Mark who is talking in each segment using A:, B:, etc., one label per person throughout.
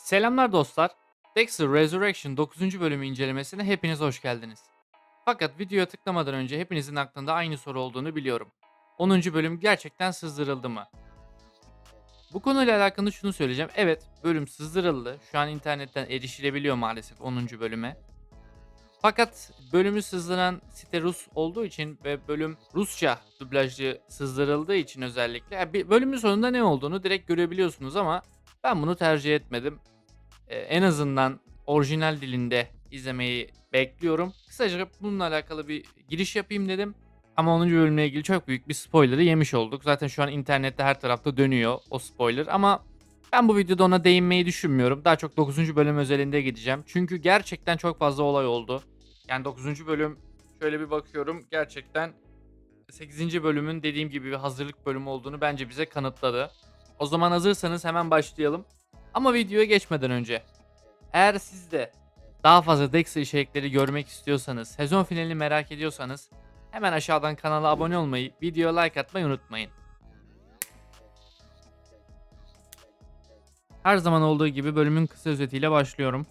A: Selamlar dostlar. Dexter Resurrection 9. bölümü incelemesine hepiniz hoş geldiniz. Fakat videoya tıklamadan önce hepinizin aklında aynı soru olduğunu biliyorum. 10. bölüm gerçekten sızdırıldı mı? Bu konuyla alakalı şunu söyleyeceğim. Evet, bölüm sızdırıldı. Şu an internetten erişilebiliyor maalesef 10. bölüme. Fakat bölümü sızdıran site Rus olduğu için ve bölüm Rusça dublajlı sızdırıldığı için özellikle yani bölümün sonunda ne olduğunu direkt görebiliyorsunuz ama ben bunu tercih etmedim. Ee, en azından orijinal dilinde izlemeyi bekliyorum. Kısaca bununla alakalı bir giriş yapayım dedim. Ama 10. bölümle ilgili çok büyük bir spoiler'ı yemiş olduk. Zaten şu an internette her tarafta dönüyor o spoiler ama ben bu videoda ona değinmeyi düşünmüyorum. Daha çok 9. bölüm özelinde gideceğim. Çünkü gerçekten çok fazla olay oldu. Yani 9. bölüm şöyle bir bakıyorum gerçekten 8. bölümün dediğim gibi bir hazırlık bölümü olduğunu bence bize kanıtladı. O zaman hazırsanız hemen başlayalım. Ama videoya geçmeden önce eğer siz de daha fazla Dexter içerikleri görmek istiyorsanız, sezon finalini merak ediyorsanız hemen aşağıdan kanala abone olmayı, videoya like atmayı unutmayın. Her zaman olduğu gibi bölümün kısa özetiyle başlıyorum.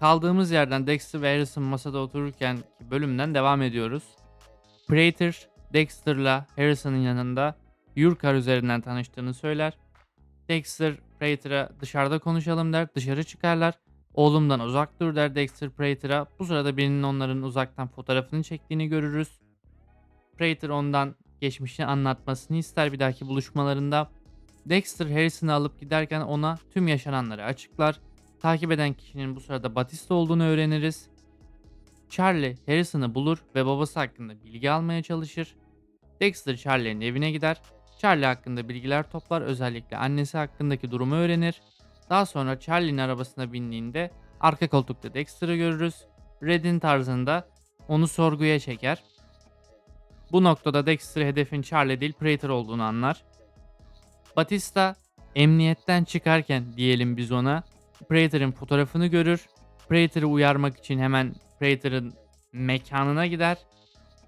A: Kaldığımız yerden Dexter ve Harrison masada otururken bölümden devam ediyoruz. Prater, Dexter'la Harrison'ın yanında Yurkar üzerinden tanıştığını söyler. Dexter Prater'a dışarıda konuşalım der. Dışarı çıkarlar. Oğlumdan uzak dur der Dexter Prater'a. Bu sırada birinin onların uzaktan fotoğrafını çektiğini görürüz. Prater ondan geçmişini anlatmasını ister bir dahaki buluşmalarında. Dexter Harrison'ı alıp giderken ona tüm yaşananları açıklar. Takip eden kişinin bu sırada Batista olduğunu öğreniriz. Charlie Harrison'ı bulur ve babası hakkında bilgi almaya çalışır. Dexter Charlie'nin evine gider. Charlie hakkında bilgiler toplar, özellikle annesi hakkındaki durumu öğrenir. Daha sonra Charlie'nin arabasına bindiğinde arka koltukta Dexter'ı görürüz. Red'in tarzında onu sorguya çeker. Bu noktada Dexter hedefin Charlie değil Prater olduğunu anlar. Batista emniyetten çıkarken diyelim biz ona Prater'ın fotoğrafını görür. Prater'ı uyarmak için hemen Prater'ın mekanına gider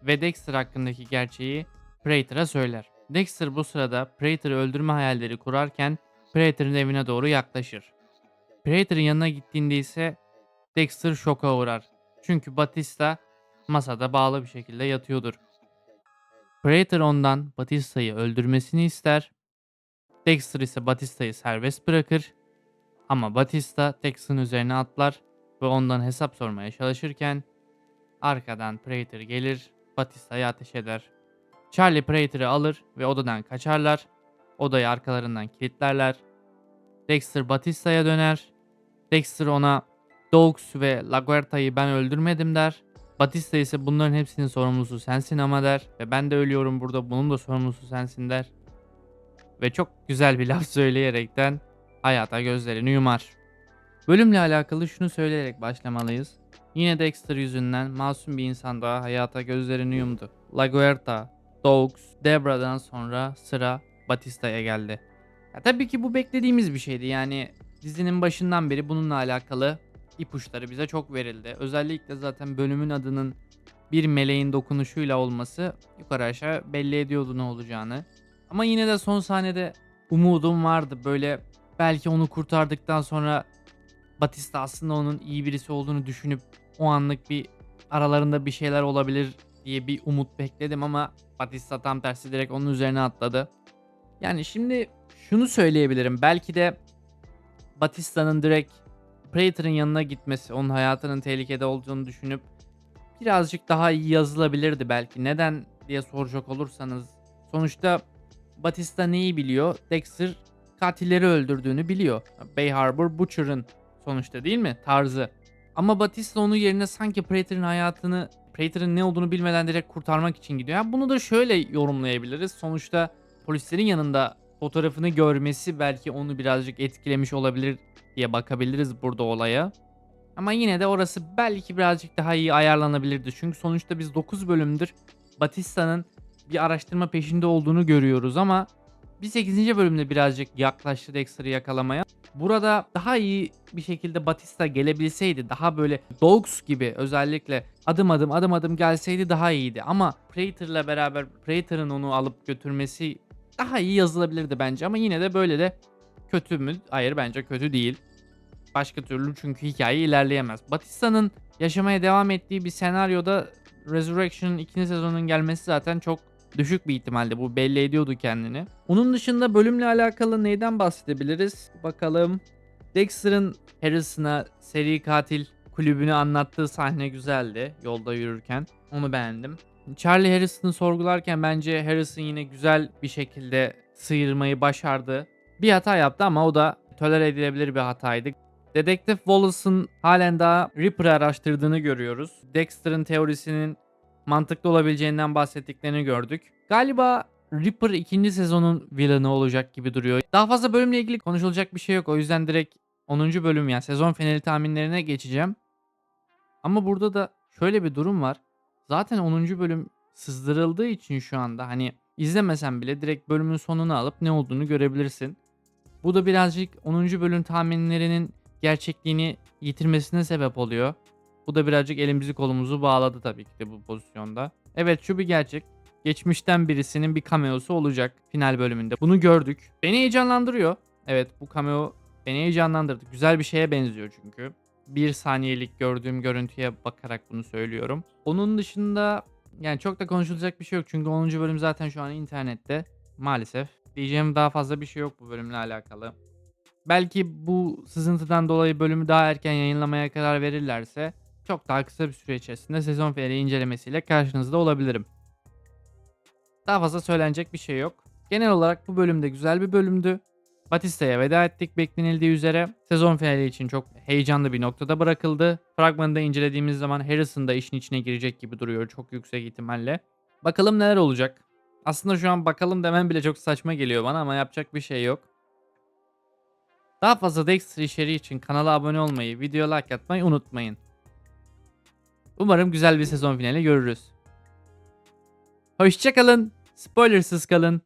A: ve Dexter hakkındaki gerçeği Prater'a söyler. Dexter bu sırada Prater'ı öldürme hayalleri kurarken Prater'ın evine doğru yaklaşır. Prater'ın yanına gittiğinde ise Dexter şoka uğrar. Çünkü Batista masada bağlı bir şekilde yatıyordur. Prater ondan Batista'yı öldürmesini ister. Dexter ise Batista'yı serbest bırakır. Ama Batista Dexter'ın üzerine atlar ve ondan hesap sormaya çalışırken arkadan Prater gelir, Batista'ya ateş eder. Charlie Prater'ı alır ve odadan kaçarlar. Odayı arkalarından kilitlerler. Dexter Batista'ya döner. Dexter ona Dogs ve LaGuerta'yı ben öldürmedim der. Batista ise bunların hepsinin sorumlusu sensin ama der. Ve ben de ölüyorum burada bunun da sorumlusu sensin der. Ve çok güzel bir laf söyleyerekten hayata gözlerini yumar. Bölümle alakalı şunu söyleyerek başlamalıyız. Yine Dexter yüzünden masum bir insan daha hayata gözlerini yumdu. LaGuerta, Dogs, Debra'dan sonra sıra Batista'ya geldi. Ya tabii ki bu beklediğimiz bir şeydi. Yani dizinin başından beri bununla alakalı ipuçları bize çok verildi. Özellikle zaten bölümün adının bir meleğin dokunuşuyla olması yukarı aşağı belli ediyordu ne olacağını. Ama yine de son sahnede umudum vardı. Böyle belki onu kurtardıktan sonra Batista aslında onun iyi birisi olduğunu düşünüp o anlık bir aralarında bir şeyler olabilir diye bir umut bekledim ama Batista tam tersi direkt onun üzerine atladı. Yani şimdi şunu söyleyebilirim. Belki de Batista'nın direkt Prater'ın yanına gitmesi, onun hayatının tehlikede olduğunu düşünüp birazcık daha iyi yazılabilirdi belki. Neden diye soracak olursanız. Sonuçta Batista neyi biliyor? Dexter katilleri öldürdüğünü biliyor. Bay Harbor Butcher'ın sonuçta değil mi? Tarzı. Ama Batista onun yerine sanki Prater'ın hayatını Prater'ın ne olduğunu bilmeden direkt kurtarmak için gidiyor. Yani bunu da şöyle yorumlayabiliriz. Sonuçta polislerin yanında fotoğrafını görmesi belki onu birazcık etkilemiş olabilir diye bakabiliriz burada olaya. Ama yine de orası belki birazcık daha iyi ayarlanabilirdi. Çünkü sonuçta biz 9 bölümdür Batista'nın bir araştırma peşinde olduğunu görüyoruz ama bir 8. bölümde birazcık yaklaştı Dexter'ı yakalamaya. Burada daha iyi bir şekilde Batista gelebilseydi daha böyle Dogs gibi özellikle adım adım adım adım gelseydi daha iyiydi. Ama Prater'la beraber Prater'ın onu alıp götürmesi daha iyi yazılabilirdi bence ama yine de böyle de Kötü mü? Hayır bence kötü değil. Başka türlü çünkü hikaye ilerleyemez. Batista'nın yaşamaya devam ettiği bir senaryoda Resurrection'ın ikinci sezonunun gelmesi zaten çok düşük bir ihtimalde. Bu belli ediyordu kendini. Onun dışında bölümle alakalı neyden bahsedebiliriz? Bakalım. Dexter'ın Harrison'a seri katil kulübünü anlattığı sahne güzeldi yolda yürürken. Onu beğendim. Charlie Harrison'ı sorgularken bence Harrison yine güzel bir şekilde sıyırmayı başardı. Bir hata yaptı ama o da tolere edilebilir bir hataydı. Dedektif Wallace'ın halen daha Reaper'ı araştırdığını görüyoruz. Dexter'ın teorisinin mantıklı olabileceğinden bahsettiklerini gördük. Galiba Reaper ikinci sezonun villainı olacak gibi duruyor. Daha fazla bölümle ilgili konuşulacak bir şey yok. O yüzden direkt 10. bölüm yani sezon finali tahminlerine geçeceğim. Ama burada da şöyle bir durum var. Zaten 10. bölüm sızdırıldığı için şu anda hani izlemesen bile direkt bölümün sonunu alıp ne olduğunu görebilirsin. Bu da birazcık 10. bölüm tahminlerinin gerçekliğini yitirmesine sebep oluyor. Bu da birazcık elimizi kolumuzu bağladı tabii ki de bu pozisyonda. Evet şu bir gerçek. Geçmişten birisinin bir cameo'su olacak final bölümünde. Bunu gördük. Beni heyecanlandırıyor. Evet bu cameo beni heyecanlandırdı. Güzel bir şeye benziyor çünkü. Bir saniyelik gördüğüm görüntüye bakarak bunu söylüyorum. Onun dışında yani çok da konuşulacak bir şey yok. Çünkü 10. bölüm zaten şu an internette. Maalesef. Diyeceğim daha fazla bir şey yok bu bölümle alakalı. Belki bu sızıntıdan dolayı bölümü daha erken yayınlamaya karar verirlerse çok daha kısa bir süre içerisinde sezon finali incelemesiyle karşınızda olabilirim. Daha fazla söylenecek bir şey yok. Genel olarak bu bölümde güzel bir bölümdü. Batista'ya veda ettik beklenildiği üzere. Sezon finali için çok heyecanlı bir noktada bırakıldı. Fragmanı da incelediğimiz zaman Harrison da işin içine girecek gibi duruyor çok yüksek ihtimalle. Bakalım neler olacak. Aslında şu an bakalım demem bile çok saçma geliyor bana ama yapacak bir şey yok. Daha fazla Dexter içeriği için kanala abone olmayı, video like atmayı unutmayın. Umarım güzel bir sezon finali görürüz. Hoşçakalın. Spoilersız kalın.